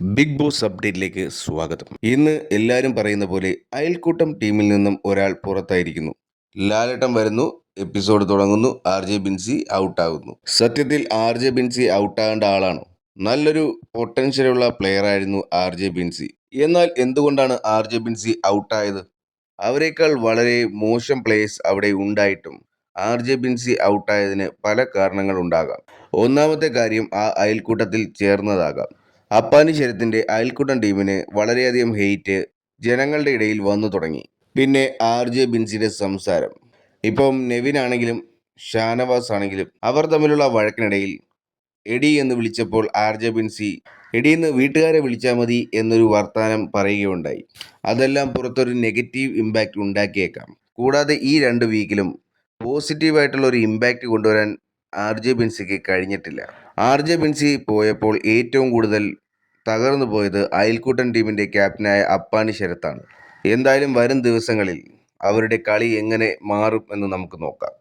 Big boss അപ്ഡേറ്റിലേക്ക് സ്വാഗതം. ഇന്ന് എല്ലാവരും പറയുന്ന പോലെ അയൽക്കൂട്ടം ടീമിൽ നിന്നും ഒരാൾ പുറത്തായിരിക്കുന്നു. ലാലട്ടം വരുന്നു എപ്പിസോഡ് തുടങ്ങുന്നു ആർ ജെ ബിൻസി ഔട്ടാകുന്നു. സത്യത്തിൽ ആർ ജെ ബിൻസി ഔട്ടാകേണ്ട ആളാണ്. നല്ലൊരു പൊട്ടൻഷ്യലുള്ള പ്ലെയർ ആയിരുന്നു ആർ ജെ ബിൻസി. എന്നാൽ എന്തുകൊണ്ടാണ് ആർ ജെ ബിൻസി ഔട്ടായത്? അവരെക്കാൾ വളരെ മോശം പ്ലേയേഴ്സ് അവിടെ ഉണ്ടായിട്ടും ആർ ജെ ബിൻസി ഔട്ടായതിന് പല കാരണങ്ങളുണ്ടാകാം ഒന്നാമത്തെ കാര്യം ആ അയൽക്കൂട്ടത്തിൽ ചേർന്നതാകാം. അപ്പാനിശ്വരത്തിന്റെ അയൽക്കൂട്ടം ടീമിന് വളരെയധികം ഹെയ്റ്റ് ജനങ്ങളുടെ ഇടയിൽ വന്നു തുടങ്ങി. പിന്നെ ആർ ജെ ബിൻസിയുടെ സംസാരം. ഇപ്പം നെവിൻ ആണെങ്കിലും ഷാനവാസ് ആണെങ്കിലും അവർ തമ്മിലുള്ള വഴക്കിനിടയിൽ എഡി എന്ന് വിളിച്ചപ്പോൾ ആർ ജെ ബിൻസി എഡി എന്ന് വീട്ടുകാരെ വിളിച്ചാൽ മതി എന്നൊരു വർത്തമാനം പറയുകയുണ്ടായി. അതെല്ലാം പുറത്തൊരു നെഗറ്റീവ് ഇമ്പാക്റ്റ് ഉണ്ടാക്കിയേക്കാം. കൂടാതെ ഈ രണ്ട് വീക്കിലും പോസിറ്റീവായിട്ടുള്ള ഒരു ഇമ്പാക്റ്റ് കൊണ്ടുവരാൻ ആർ ജെ ബിൻസിക്ക് കഴിഞ്ഞിട്ടില്ല. ആർ ജെ ബിൻസി പോയപ്പോൾ ഏറ്റവും കൂടുതൽ തകർന്നു പോയത് അയൽക്കൂട്ടൻ ടീമിന്റെ ക്യാപ്റ്റനായ അപ്പാനി ശരത്താണ്. എന്തായാലും വരും ദിവസങ്ങളിൽ അവരുടെ കളി എങ്ങനെ മാറും എന്ന് നമുക്ക് നോക്കാം.